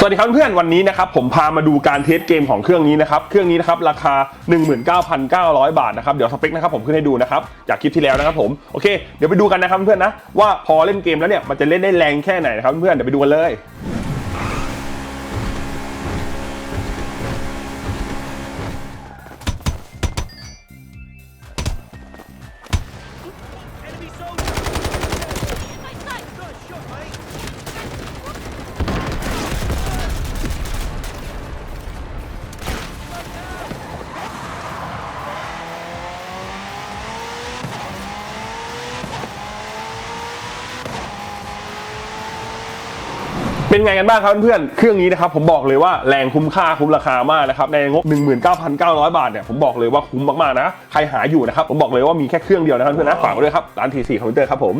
สวัสดีครับเพื่อนวันนี้นะครับผมพามาดูการเทสเกมของเครื่องนี้นะครับเครื่องนี้นะครับราคา 19,900 บาทนะครับเดี๋ยวสเปคนะครับผมขึ้นให้ดูนะครับจากคลิปที่แล้วนะครับผมโอเคเดี๋ยวไปดูกันนะครับเพื่อนนะว่าพอเล่นเกมแล้วเนี่ยมันจะเล่นได้แรงแค่ไหนนะครับเพื่อนเดี๋ยวไปดูกันเลย เป็นไงกันบ้างครับเพื่อนๆ เครื่องนี้นะครับผมบอกเลยว่าแรงคุ้มค่าคุ้มราคามากนะครับในงบ 19,900 บาทเนี่ยผมบอกเลยว่าคุ้มมากๆนะ ใครหาอยู่นะครับผมบอกเลยว่ามีแค่เครื่องเดียวนะครับเพื่อนๆนะฝากไว้ด้วยครับร้านทีซีคอมพิวเตอร์ครับผม